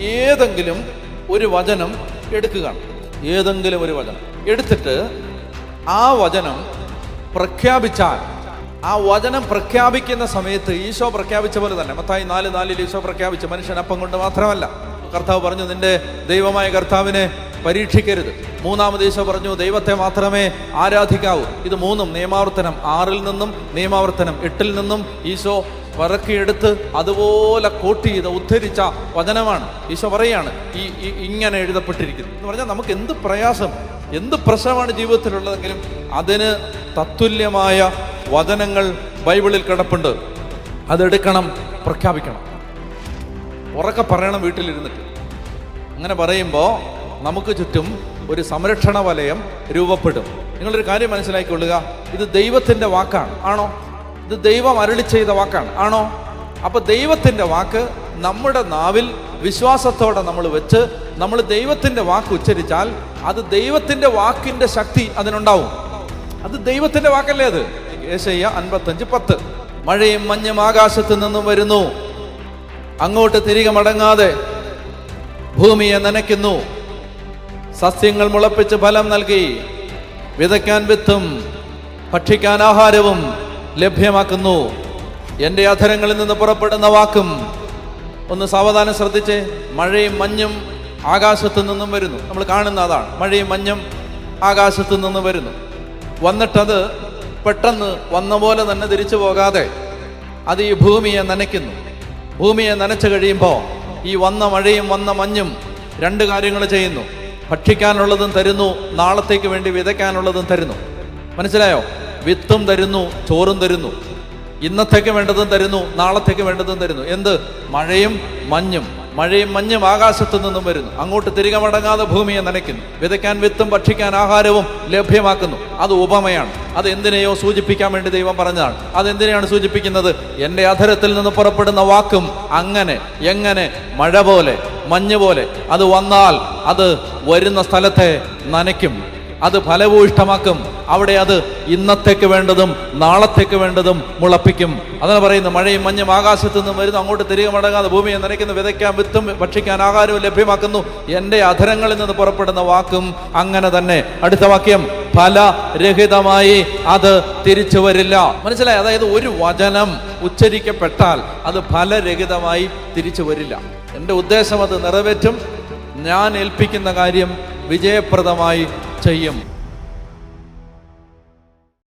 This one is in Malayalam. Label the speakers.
Speaker 1: ഏതെങ്കിലും ഒരു വചനം എടുക്കുക. ഏതെങ്കിലും ഒരു വചനം. എടുത്തിട്ട് ആ വചനം പ്രഖ്യാപിച്ചാൽ ആ വചനം പ്രഖ്യാപിക്കുന്ന സമയത്ത് ഈശോ പ്രഖ്യാപിച്ച പോലെ തന്നെ മത്തായി നാല് നാലിൽ ഈശോ പ്രഖ്യാപിച്ച മനുഷ്യൻ അപ്പം കൊണ്ട് മാത്രമല്ല. കർത്താവ് പറഞ്ഞു നിന്റെ ദൈവമായ കർത്താവിനെ പരീക്ഷിക്കരുത്. മൂന്നാമത് ഈശോ പറഞ്ഞു ദൈവത്തെ മാത്രമേ ആരാധിക്കാവൂ. ഇത് മൂന്നും നിയമാവർത്തനം ആറിൽ നിന്നും നിയമാവർത്തനം എട്ടിൽ നിന്നും ഈശോ പറക്കിയെടുത്ത് അതുപോലെ കോട്ട് ചെയ്ത് ഉദ്ധരിച്ച വചനമാണ്. ഈശോ പറയാണ് ഈ- ഇങ്ങനെ എഴുതപ്പെട്ടിരിക്കുന്നത് എന്ന് പറഞ്ഞാൽ നമുക്ക് എന്ത് പ്രയാസം എന്ത് പ്രശ്നമാണ് ജീവിതത്തിലുള്ളതെങ്കിലും അതിന് തത്തുല്യമായ വചനങ്ങൾ ബൈബിളിൽ കിടപ്പുണ്ട്. അതെടുക്കണം പ്രഖ്യാപിക്കണം. ഉറക്കെ പറയണം വീട്ടിലിരുന്നിട്ട്. അങ്ങനെ പറയുമ്പോൾ നമുക്ക് ചുറ്റും ഒരു സംരക്ഷണ വലയം രൂപപ്പെടും. നിങ്ങളൊരു കാര്യം മനസ്സിലാക്കിക്കൊള്ളുക ഇത് ദൈവത്തിന്റെ വാക്കാണ്. ആണോ? ഇത് ദൈവം അരളി ചെയ്ത വാക്കാണ്. ആണോ? അപ്പൊ ദൈവത്തിന്റെ വാക്ക് നമ്മുടെ നാവിൽ വിശ്വാസത്തോടെ നമ്മൾ വെച്ച് നമ്മൾ ദൈവത്തിന്റെ വാക്ക് ഉച്ചരിച്ചാൽ അത് ദൈവത്തിന്റെ വാക്കിന്റെ ശക്തി അതിനുണ്ടാവും. അത് ദൈവത്തിന്റെ വാക്കല്ലേ അത്? ഏശയ്യ അൻപത്തഞ്ച് പത്ത്. മഴയും മഞ്ഞും ആകാശത്ത് നിന്നും വരുന്നു. അങ്ങോട്ട് തിരികെ മടങ്ങാതെ ഭൂമിയെ നനയ്ക്കുന്നു. സസ്യങ്ങൾ മുളപ്പിച്ച് ഫലം നൽകി. വിതയ്ക്കാൻ വിത്തും ഭക്ഷിക്കാൻ ആഹാരവും ലഭ്യമാക്കുന്നു. എന്റെ അധരങ്ങളിൽ നിന്ന് പുറപ്പെടുന്ന വാക്കും ഒന്ന് സാവധാനം ശ്രദ്ധിച്ച് മഴയും മഞ്ഞും ആകാശത്തു നിന്നും വരുന്നു. നമ്മൾ കാണുന്ന അതാണ്. മഴയും മഞ്ഞും ആകാശത്തു നിന്ന് വരുന്നു. വന്നിട്ടത് പെട്ടെന്ന് വന്ന പോലെ തന്നെ തിരിച്ചു പോകാതെ അത് ഈ ഭൂമിയെ നനയ്ക്കുന്നു. ഭൂമിയെ നനച്ചു കഴിയുമ്പോൾ ഈ വന്ന മഴയും വന്ന മഞ്ഞും രണ്ട് കാര്യങ്ങൾ ചെയ്യുന്നു. ഭക്ഷിക്കാനുള്ളതും തരുന്നു. നാളത്തേക്ക് വേണ്ടി വിതയ്ക്കാനുള്ളതും തരുന്നു. മനസ്സിലായോ? വിത്തും തരുന്നു ചോറും തരുന്നു. ഇന്നത്തേക്ക് വേണ്ടതും തരുന്നു നാളത്തേക്ക് വേണ്ടതും തരുന്നു. എന്ത്? മഴയും മഞ്ഞും. മഴയും മഞ്ഞും ആകാശത്തു നിന്നും വരുന്നു. അങ്ങോട്ട് തിരികെ മടങ്ങാതെ ഭൂമിയെ നനയ്ക്കുന്നു. വിതയ്ക്കാൻ വിത്തും ഭക്ഷിക്കാൻ ആഹാരവും ലഭ്യമാക്കുന്നു. അത് ഉപമയാണ്. അത് എന്തിനെയോ സൂചിപ്പിക്കാൻ വേണ്ടി ദൈവം പറഞ്ഞതാണ്. അതെന്തിനെയാണ് സൂചിപ്പിക്കുന്നത്? എന്റെ അധരത്തിൽ നിന്ന് പുറപ്പെടുന്ന വാക്കും അങ്ങനെ എങ്ങനെ മഴ പോലെ മഞ്ഞ് പോലെ. അത് വന്നാൽ അത് വരുന്ന സ്ഥലത്തെ നനയ്ക്കും. അത് ഫലഭൂയിഷ്ടമാക്കും അവിടെ അത് ഇന്നത്തേക്ക് വേണ്ടതും നാളത്തേക്ക് വേണ്ടതും മുളപ്പിക്കും. അതാണ് പറയുന്നത് മഴയും മഞ്ഞും ആകാശത്തു നിന്നും വരുന്നു അങ്ങോട്ട് തിരികെ മടങ്ങാതെ ഭൂമിയെ നനയ്ക്കുന്നു വിതയ്ക്കാൻ വിത്തും ഭക്ഷിക്കാൻ ആഹാരവും ലഭ്യമാക്കുന്നു. എന്റെ അധരങ്ങളിൽ നിന്ന് പുറപ്പെടുന്ന വാക്കും അങ്ങനെ തന്നെ. അടുത്ത വാക്യം ഫലരഹിതമായി അത് തിരിച്ചു വരില്ല. മനസ്സിലായി? അതായത് ഒരു വചനം ഉച്ചരിക്കപ്പെട്ടാൽ അത് ഫലരഹിതമായി തിരിച്ചു വരില്ല. എന്റെ ഉദ്ദേശം അത് നിറവേറ്റും. ഞാൻ ഏൽപ്പിക്കുന്ന കാര്യം വിജയപ്രദമായി செய்யும்.